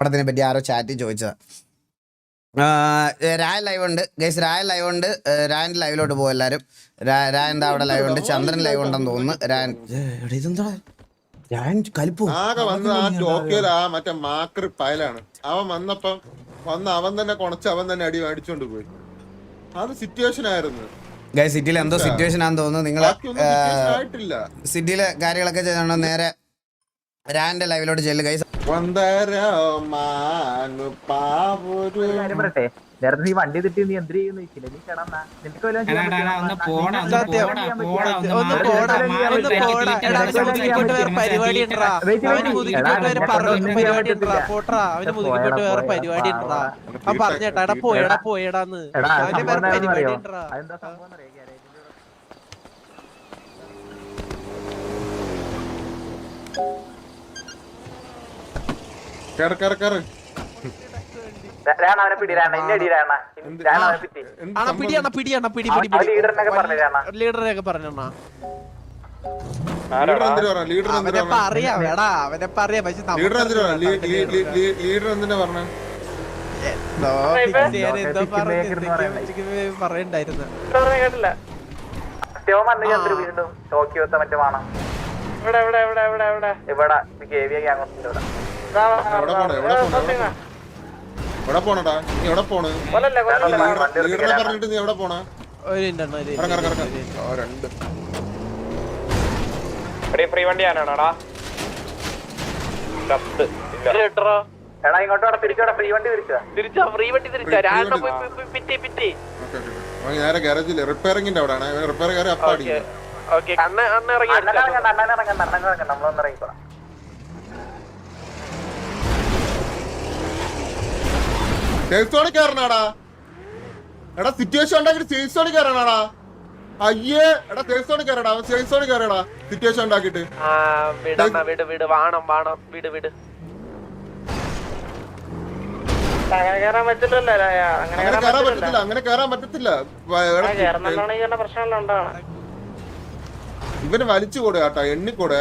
പപ്പടത്തിനെ പറ്റി ആരോ ചാറ്റിൽ ചോദിച്ചത്. രായ ലൈവ് ഉണ്ട്. ഗൈസ് രായ ലൈവ് ഉണ്ട്. രായന്റെ ലൈവിലോട്ട് പോകും എല്ലാരും. രാ- രായൻ എന്താ അവിടെ ലൈവ് ഉണ്ട്? ചന്ദ്രൻ ലൈവ് ഉണ്ടെന്ന് തോന്നുന്നു. രായൻ. ഇതെന്താ? രായൻ കലിപ്പോ. ആകെ വന്ന് ആ ടോക്കിയോയിൽ ആ മറ്റേ മാക്രി പയലാണ് അവൻ വന്നപ്പം വന്ന് അവൻ തന്നെ കൊണച്ച് അവൻ തന്നെ അടി അടിച്ചോണ്ട് പോയി. അത് സിറ്റുവേഷൻ ആയിരുന്നു. ഗൈസ് സിറ്റിയിൽ എന്തോ സിറ്റുവേഷൻ ആണെന്ന് തോന്നുന്നു. നിങ്ങൾ സിറ്റിയിലെ കാര്യങ്ങളൊക്കെ ചെയ്തോണ്ട് നേരെ രായന്റെ ലൈവിലോട്ട് ചെല്ലു. ഗൈസ് നേരത്തെ നീ വണ്ടി തെറ്റി നീ എന്ത് ചെയ്യുന്നു നീ കിടന്നാ നിനക്ക് പറഞ്ഞേട്ടാ എടാ പോയടാ പോയടാന്ന്. അവന് സംഭവം വേറെ എന്താണെന്ന് കേറ് കേറ് കേറ്. അവനെ എന്ത്? അവനെ എന്ത് ലീഡറിനൊക്കെ പറഞ്ഞാ ലീഡർ എന്തിനു പറ ലീഡർ അവനെ എന്തിനു പറ അറിയാം എടാ. അവനെ പറയാം പക്ഷെ ലീഡർ എന്തിനു പറ ലീഡർ എന്തിനാ പറഞ്ഞ? എന്തോ പറഞ്ഞു എന്തൊക്കെയോ പറയണ്ടായിരുന്നു. ശിവൻ വന്ന് ചന്ദ്ര വീണ്ടും. ടോക്കിയോത്തെ മറ്റേ വേണം. ഇവിടെ കെ വി ഗ്യാങ്സിന്റെ ഇവിടെ എവിടെ പോണ? എവിടെ പോണ? എവിടെ പോണടാ? നീ എവിടെ പോണ്? ലീഡറിനെ പറഞ്ഞിട്ട് നീ എവിടെ പോണ? രണ്ട്. ഫ്രീ വണ്ടി ആണോടാ? എടാ തിരിച്ചോടെ ഫ്രീ വണ്ടി തിരിച്ചാ തിരിച്ചാ ഫ്രീ വണ്ടി തിരിച്ചാ. പോയി പിറ്റി പിറ്റി. നേരെ റിപ്പയറിംഗിന്റെ അവിടെയാണ്. റിപ്പയർ കയറി അപ്പ ഓക്കെ. അടിക്കും ഓക്കെ അണ്ണ അണ്ണ ഇറങ്ങി അണ്ണൻ ഇറങ്ങണ്ട അണ്ണൻ ഇറങ്ങണ്ട അണ്ണൻ ഇറങ്ങണ്ട. നമ്മളൊന്നും സേഫ് സോണിൽ കയറണാടാ എടാ സിറ്റുവേഷൻ ഉണ്ടാക്കിട്ട് സേഫ് സോണിൽ കയറണാടാ അയ്യേ എടാ സേഫ് സോണിൽ കയറടാ അവൻ സേഫ് സോണിൽ കയറടാ സിറ്റുവേഷൻ ഉണ്ടാക്കിട്ട് വിട് വിട്. വാണം വാണം. വിട് വിട്. അങ്ങനെ കയറാൻ പറ്റില്ലല്ലോ അങ്ങനെ അങ്ങനെ കയറാൻ പറ്റത്തില്ല. അങ്ങനെ കയറാൻ പറ്റത്തില്ല. പ്രശ്നമല്ല ഉണ്ടാവണം. ഇവന് വലിച്ചുകൂടെ കേട്ടോ എണ്ണിക്കൂടെ.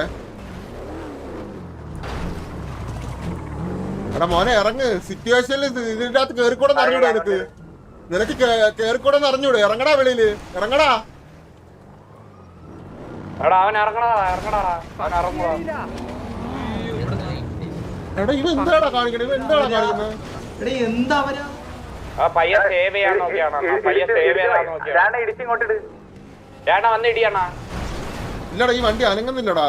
എടാ മോനെ ഇറങ്ങ്. സിറ്റുവേഷനിൽ ഇതിന്റെ അകത്ത് കേറിക്കൂടെ അറിഞ്ഞൂടെ നിനക്ക്? നിനക്ക് അറിഞ്ഞൂടെ? ഇറങ്ങടാ വെളിയിൽ. ഇറങ്ങടാ. എടാ അവൻ ഇറങ്ങടാ ഇറങ്ങടാ. അവൻ ഇറങ്ങുവാ. എടാ ഇവ എന്താടാ കാണിക്കണേ? ഇവ എന്താടാ കാണിക്കുന്നത് ഇല്ലടാ ഈ വണ്ടി അനങ്ങുന്നില്ലടാ.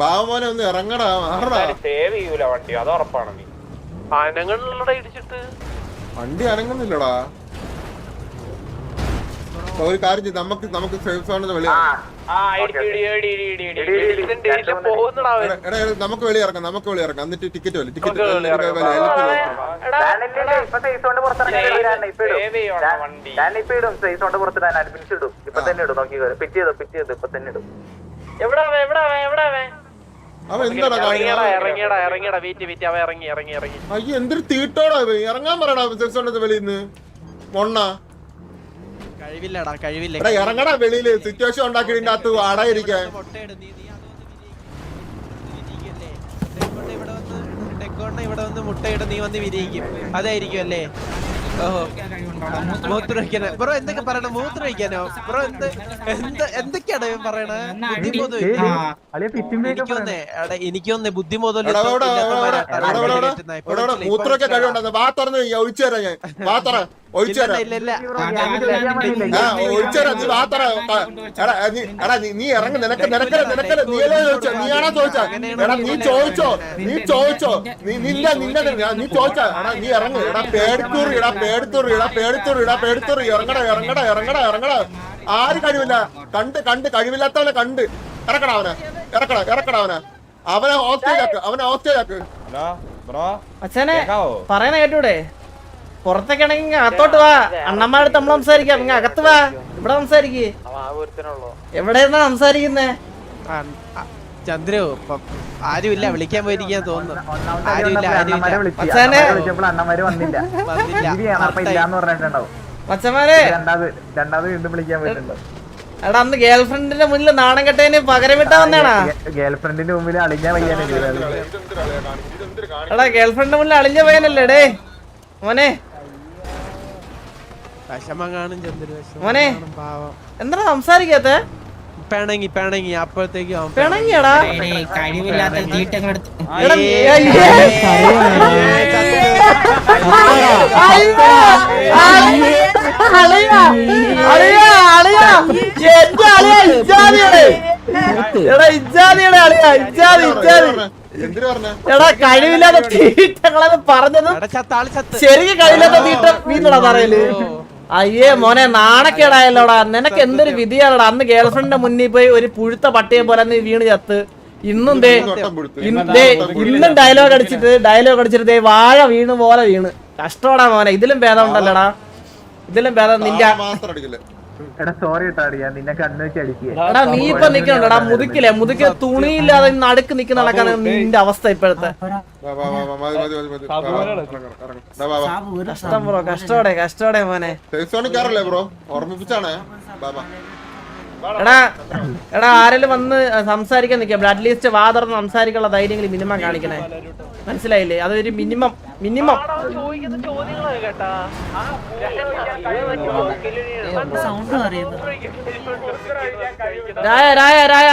ബാബുമോനെ ഒന്ന് ഇറങ്ങടാ മാറടാ. സേവ് ചെയ്യൂല വണ്ടി അത് ഉറപ്പാണ് നീ. അനങ്ങളിലൂടെ ഇടിച്ചിട്ട്. വണ്ടി അനങ്ങുന്നില്ലടാ. ഒരു കാര്യം ചെയ്ത് നമുക്ക് നമുക്ക് സേഫ് സോണിൽ വെളി ആ ആ ഇടി ഇടി ഇടി ഇടി ഇടി ഇടി ഇടി, ഇടി, ഇടി. ഇതിന്റെ ഇതിൽ പോകുന്നടാ അവൻ. എടാ, എടാ, എടാ, നമുക്ക് വെളി ഇറങ്ങാം നമുക്ക് വെളി ഇറങ്ങാം. എന്നിട്ട് ടിക്കറ്റ് വലിയ ടിക്കറ്റ് പുറത്തിടാൻ ഇപ്പൊ തന്നെ ഇടും നോക്കി പിറ്റ് ചെയ്തു പിറ്റ് ചെയ്തു ഇപ്പൊ തന്നെ ഇടും. എവിടെ എവിടെ എവിടെ അവൻ അവൻ എന്താടാ ഇറങ്ങിയടാ കാണിക്കുന്നത് ഇറങ്ങിയടാ ഇറങ്ങിയടാ വീറ്റ് വീറ്റ് അവ ഇറങ്ങി ഇറങ്ങി ഇറങ്ങി അയ്യോ എന്തൊരു തീട്ടോടാ ഇവൻ ഇറങ്ങാൻ പറയടാ വെളിയിൽ മൊണ്ണ കഴിവില്ലടാ കഴിവില്ല എടാ ഇറങ്ങടാ വെളിയിൽ സിറ്റുവേഷൻ ഉണ്ടാക്കി ഇതിന്റെ അകത്ത് ടെക്കോണ്ണ ഇവിടെ വന്ന് ടെക്കോണ്ണ മുട്ടയിട് നീ വന്ന് വിരിയിക്കും അതായിരിക്കും അല്ലേ ഓഹോ. മൂത്രം ഒഴിക്കാനോ ബ്രോ എന്തൊക്കെ പറയണ? മൂത്രം ഒഴിക്കാനോ ബ്രോ എന്ത് എന്ത് എന്തൊക്കെയാണ് ഇവൻ പറയണേ? ബുദ്ധിബോധം ഇല്ലേ? അളിയ പിറ്റുമ്പോ എനിക്കൊന്നേ എടാ എനിക്കൊന്നേ ബുദ്ധിബോധം എടാ ഇല്ലാത്ത- എവിടെ ഇല്ലാത്തവന്മാരാ എവിടെ എവിടെ എവിടെ കയറ്റുന്നെ. ഇപ്പൊ എവിടെ മനസ്സിലായി, ഇപ്പൊ മൂത്രമൊക്കെ കഴിവുണ്ടെന്ന് വാ തുറന്ന് ഒഴിച്ചു തരാം ഞാൻ. വാ തുറ. നീ എടാ നീ എടാ നീ നീ ഇറങ്ങി നിനക്ക് നിനക്കല്ല നിനക്കല്ല നീയല്ലേ ചോദിച്ചോ നീയാണോ ചോദിച്ചാ? എടാ നീ ചോദിച്ചോ നീ ചോദിച്ചോ. നീ നിന്റെ നിന്നെ നീ ചോദിച്ചാ. എടാ നീ ഇറങ്ങു എടാ പേടിത്തൂറി എടാ പേടിത്തൂറി എടാ പേടിത്തൂറി എടാ പേടിത്തൂറി ഇറങ്ങടാ ഇറങ്ങടാ ഇറങ്ങടാ ഇറങ്ങട. ആര് കഴിവില്ല? കണ്ട് കണ്ട് കഴിവില്ലാത്തവനെ കണ്ട്. ഇറക്കടാ അവനെ. ഇറക്കടാ ഇറക്കടാ അവനെ. അവനെ ഹോസ്റ്റേജ് ആക്ക് അവനെ ഹോസ്റ്റേജ് ആക്ക്. അച്ഛനെ പറയണ കേട്ടൂടെ? പുറത്തേക്കാണെങ്കിൽ അകത്തോട്ട് വാ. അണ്ണന്മാരുടെ നമ്മൾ സംസാരിക്കാം. ഇങ്ങ അകത്ത് വാ. ഇവിടെ സംസാരിക്കേ. എവിടെയെന്നാ സംസാരിക്കുന്നേ? ചന്ദ്രോ ആ, ചന്ദ്രു ഇപ്പം ആരുമില്ല. വിളിക്കാൻ പോയിരിക്കാൻ തോന്നുന്നു. ആരുമില്ല ആരുമില്ല. അച്ഛനെ. വിളിച്ചപ്പോൾ അണ്ണന്മാര് വന്നില്ല. വന്നില്ല. ഇരിയാണ് അപ്പൊ ഇല്ലാന്ന് പറഞ്ഞിട്ടുണ്ടാവും. മച്ചന്മാരെ രണ്ടാമത് വീണ്ടും വിളിക്കാൻ പറ്റുന്നുണ്ടോ എടാ അന്ന് ഗേൾഫ്രണ്ടിന്റെ മുന്നിൽ നാണം കെട്ടതിന് പകരം വിട്ടാ വന്നേടാ. ഗേൾഫ്രണ്ടിന്റെ മുമ്പിൽ അളിഞ്ഞ പയ്യാനല്ലേ എടാ ഗേൾഫ്രണ്ടിന്റെ മുന്നിൽ അളിഞ്ഞ പയ്യാനല്ലേ ഡേ മോനെ. മോനെ. എന്താ സംസാരിക്കാത്ത? പിണങ്ങി പിണങ്ങി. അപ്പോഴത്തേക്കും പിണങ്ങിയടാ. കഴിവില്ലാത്ത തീട്ടങ്ങളെടുത്ത് എടാ. അളിയാ. എടാ കഴിവില്ലാത്ത തീട്ടങ്ങളെന്ന് പറഞ്ഞത് ശരിക്കും കഴിവില്ലാത്ത തീട്ടം വീട്ടിലടാ പറയൽ. അയ്യേ മോനെ നാണക്കേടായല്ലോടാ. നിനക്ക് എന്തൊരു വിധിയാണോടാ. അന്ന് ഗേൾഫ്രണ്ടിന്റെ മുന്നിൽ പോയി ഒരു പുഴുത്ത പട്ടിയെ പോലെ നീ വീണ് ചത്ത്. ഇന്നും ദേ. ഇന്ന് ഡയലോഗ് അടിച്ചിട്ട് ഡയലോഗ് അടിച്ചിട്ട് ദേ വാഴ വീണ് പോലെ വീണ്. കഷ്ടോടാ മോനെ. ഇതിലും ഭേദം ഉണ്ടല്ലോടാ. ഇതിലും ഭേദം നിന്റെ എടാ സോറി കേട്ടോ ഞാൻ നിന്നെ കണ്ണു വെച്ച് അടിക്കുക എടാ നീ ഇപ്പൊ നിക്കണോടാ മുതുക്കില്ലേ മുതുക്കിലെ തുണിയില്ലാതെ നടുക്ക് നിക്കുന്ന നടക്കാണ് നിന്റെ അവസ്ഥ ഇപ്പോഴത്തെ. കഷ്ടം ബ്രോ കഷ്ടോടെ കഷ്ടോടെ മോനെ. ബ്രോ? ഓർമ്മിപ്പിച്ചാണേ? ബാബാ. എടാ എടാ ആരെങ്കിലും വന്ന് സംസാരിക്കാൻ നിൽക്കാം. അറ്റ്ലീസ്റ്റ് വാതർന്ന് സംസാരിക്കാനുള്ള ധൈര്യങ്ങൾ മിനിമം കാണിക്കണേ. മനസ്സിലായില്ലേ? അതൊരു മിനിമം മിനിമം. രായ രായ രായ.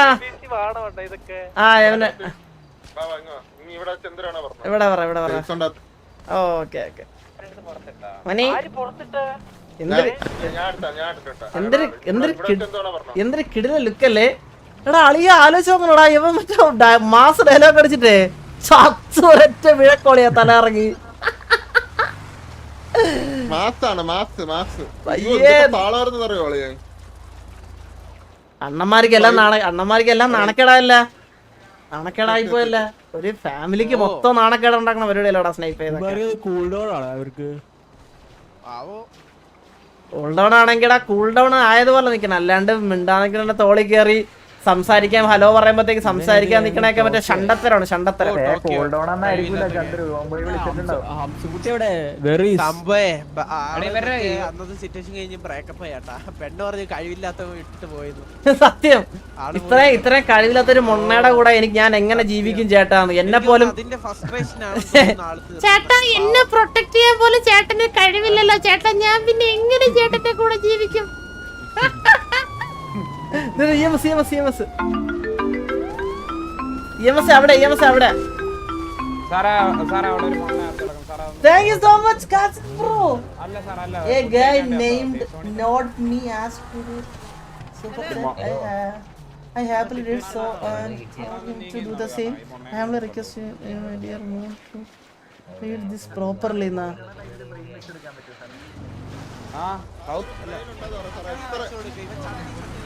ആ എവനെ വാ, വാ, ഇങ്ങ് നീ ഇവിടെ പറ ഇവിടെ ഓക്കെ ഓക്കെ. മനി എന്തൊരു കിടില ലുക്കല്ലേ? എടാ അളിയ ആലോചിച്ച് നോക്കണടാ ഇവൻ മറ്റേ മാസ് ഡയലോഗ് അടിച്ചിട്ടേ ചത്ത് ഒരൊറ്റ വിഴക്കോളിയാ തല ഇറങ്ങി ഞാൻ അണ്ണന്മാർക്കെല്ലാം നാണ അണ്ണന്മാർക്കെല്ലാം നാണക്കേടായല്ല? നാണക്കേടായി പോയല്ല? ഒരു ഫാമിലിക്ക് മൊത്തം നാണക്കേട് ഉണ്ടാക്കണ പരിപാടിയല്ലോടാ സ്നൈപ്പ് അവർക്ക് പാവോ. കൂൾ ഡൗൺ ആണെങ്കിടാ കൂൾ ഡൗൺ ആയതുപോലെ നിക്കണം. അല്ലാണ്ട് മിണ്ടാണെങ്കിൽ തോളി കയറി സംസാരിക്കാൻ ഹലോ പറയുമ്പോഴത്തേക്ക് സംസാരിക്കാൻ നിക്കണൊക്കെ മറ്റേ ഷണ്ടത്തരാണ് ഷണ്ടത്തരം കഴിവില്ലാത്ത സത്യം. ഇത്രയും ഇത്രയും കഴിവില്ലാത്തൊരു മൊണ്ണയുടെ കൂടെ എനിക്ക് ഞാൻ എങ്ങനെ ജീവിക്കും ചേട്ടാന്ന്. എന്നെ പോലും. ചേട്ടാ എന്നെ പ്രൊട്ടക്ട് ചെയ്യാൻ പോലും ചേട്ടന് കഴിവില്ലല്ലോ. ചേട്ടാ ഞാൻ പിന്നെ എങ്ങനെ ചേട്ടന്റെ കൂടെ ജീവിക്കും? E M S E M S E M S E M S അവിടെ ഇ എം എസ് അവിടെ Thank you so much, Kasim bro. A guy named not me asked to do super chat. I, uh, I happily did so and told him to do the same. I humbly request you, uh, my dear moon, to read this properly now. Not me,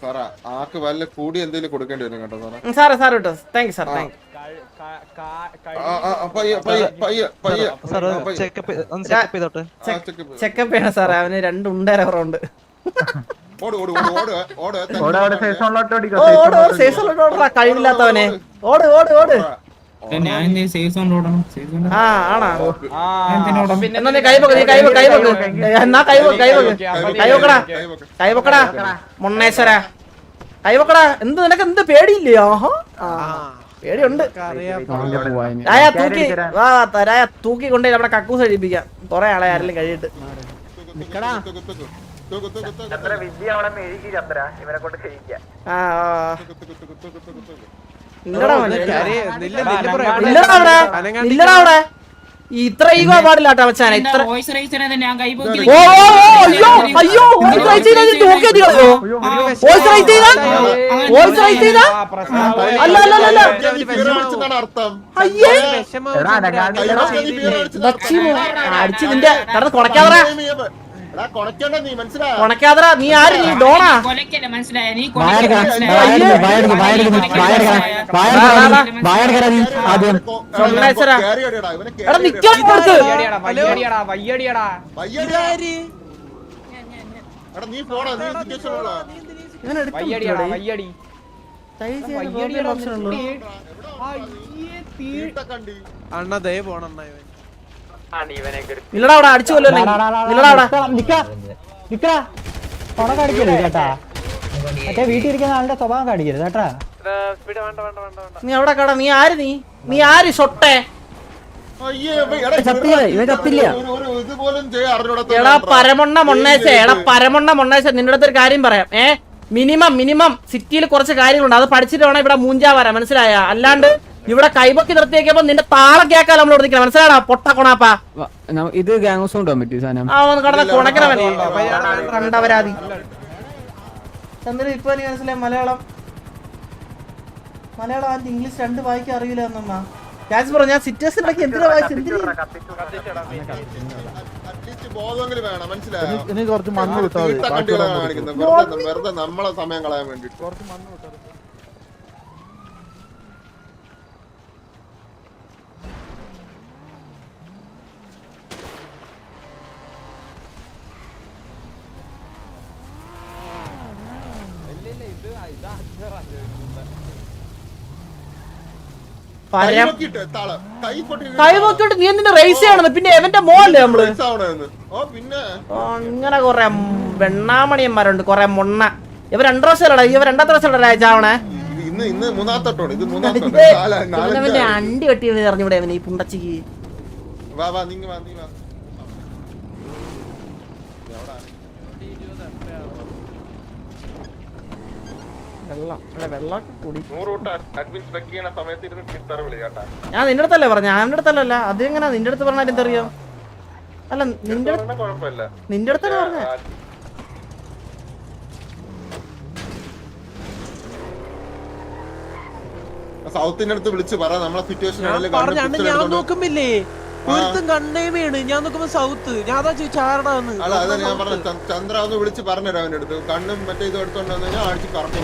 സാറാ ആർക്ക് വല്ല കൂടി എന്തെങ്കിലും കൊടുക്കേണ്ടി വരും കേട്ടോ സാറേ സാറേ സാറ് കേട്ടോ thank you sir thank. Checkup ചെയ്യണം സാറേ അവന് രണ്ട് ഓട് ഓട് ഓട് ഓട് ഓട് ഓട് ഓടെ അവിടെ സേഷനിലോട്ട് ഓട് ഓട് ഓട് സേസലോട്ട് ഓടാ കഴിവില്ലാത്തവനെ ഓട് ഓട് ഓട് എന്നാ നീ കൈവക്ക് നീ കൈവക്ക് കൈവക്ക് എന്നാ കൈവക്ക് കൈവക്ക് കൈവക്കടാ കൈവക്ക്. കൈവക്കടാ മുണ്ണേശ്വര കൈവക്കടാ എന്ത് നിനക്ക് എന്ത് പേടിയില്ലേ? ആഹാ. പേടിയുണ്ട്. രായ തൂക്കി. വാ രായ തൂക്കി കൊണ്ടേ നമ്മുടെ കക്കൂസ് കഴിപ്പിക്കാം കൊറേ ആളെ ആരെങ്കിലും കഴിയിട്ട്. വിദ്യ അവളെ മെഴുകി ചന്ദ്ര. ഇവനെ കൊണ്ട് കഴിക്കാം ഇല്ലടാ അവിടെ ഇത്ര ഈഗോ പാടില്ല കേട്ടോ മച്ചാനെ ഇത്ര ഓ അയ്യോ അയ്യോ വോയിസ് റൈസ് ചെയ്താ നീ തൂക്കി എത്തി കളയോ വോയിസ് റൈസ് വോയിസ് റൈസ് അല്ല അല്ല അല്ല അയ്യേ അടിച്ച് നിന്റെ കടന്ന് കൊണക്കാതറ എടാ ദയ നീ മനസ്സിലായോ? കൊണക്കാതറ നീ ആര്? നീ ഡോണാ? പോടാ നീ സിറ്റുവേഷനുള്ള ഇവൻ എടുത്ത് വിളിച്ചോടെ? ടൈൽ ചെയ്യാൻ വേറെ ഓപ്ഷൻ ഉള്ളൂ കണ്ടി അണ്ണ ദേ പോണണ്ണ ഇവൻ ഇല്ലടാ അവിടെ. അടിച്ചു കൊല്ലോ ഇല്ലടാ അവിടെ സ്പീഡ് വേണ്ട വേണ്ട വേണ്ട വേണ്ട. നീ അവിടെ കട നീ ആര് നീ? നീ ആര് ഷൊട്ടെ എടാ, പരമൊണ്ണ മൊണ്ണേശ എടാ പരമൊണ്ണ മൊണ്ണേശ നിന്റെ അടുത്ത് ഒരു കാര്യം പറയാം. ഏ? മിനിമം മിനിമം സിറ്റിയിൽ കുറച്ച് കാര്യങ്ങളുണ്ട്. അത് പഠിച്ചിട്ട് വേണം ഇവിടെ മൂഞ്ചാ വരാം മനസ്സിലായ? അല്ലാണ്ട് ഇവിടെ കൈപൊക്കി നിർത്തിയേക്കുമ്പോ നിന്റെ താളം കേൾക്കാൻ നമ്മൾ നിൽക്കണം. മനസ്സിലാടാ പൊട്ട കൊണാപ്പാ. ഇത് ഗാങ് ഹൗസ് കൊണ്ടുപോകാൻ പറ്റും സാധനം ആ ഒന്ന് കടന്ന കുണക്കണവൻ. കണ്ടവരാതി. ചന്ദ്രൻ ഇപ്പൊ എനിക്ക് മനസ്സിലായി മലയാളം. മലയാളം ആൻഡ് ഇംഗ്ലീഷ് രണ്ട് വായിക്കാൻ അറിയില്ല എന്നമ്മ ഞാൻ ഇടയ്ക്ക് എന്തിനാ വായിച്ചു? എന്തിനാ? കുറച്ച് മണ്ണ് കിട്ടാതെ തീട്ട വെറുതെ വെറുതെ നമ്മളെ സമയം കളയാൻ വേണ്ടി കുറച്ച് നീ എന്തിന്റെ റേസ് പിന്നെ എവന്റെ മോല്ലേ നമ്മൾ? അങ്ങനെ കൊറേ വെണ്ണാമണിയന്മാരുണ്ട് കൊറേ മുണ്ണ. ഇവ രണ്ടു പ്രാവശ്യമല്ലടാ ഇവ രണ്ടാത്ത പ്രാവശ്യം രാജാവണേ. അണ്ടി കെട്ടി അറിഞ്ഞൂടെ അവന് ഈ പുണ്ടച്ചിക്ക്. വെള്ളം. അല്ല വെള്ളം കൂടി. ഞാൻ നിന്റെ അടുത്തല്ലേ പറഞ്ഞ? ഞാൻ അടുത്തല്ല അടുത്തല്ലല്ല അത് എങ്ങനെ നിന്റെ അടുത്ത് പറഞ്ഞാൽ എന്തറിയോ അല്ല നിന്റെ നിന്റെ അടുത്തല്ലേ പറഞ്ഞ? സൗത്തിന്റെ അടുത്ത് വിളിച്ച് പറ. നമ്മളെ സിറ്റുവേഷൻ ഞാൻ നോക്കുമ്പില്ലേ? ഒരുത്തും കണ്ണേ വീണ്. ഞാൻ നോക്കുമ്പോ സൗത്ത്. ഞാൻ അതാ ചോദിച്ചു ആരടാന്ന് അല്ല അതാ ഞാൻ പറഞ്ഞ ചന്ദ്ര ഒന്ന് വിളിച്ച് പറഞ്ഞുതരാം അവന്റെ അടുത്ത്. കണ്ണും മറ്റേ ഇതും എടുത്തോണ്ട് ഞാൻ അടിച്ച് പറഞ്ഞു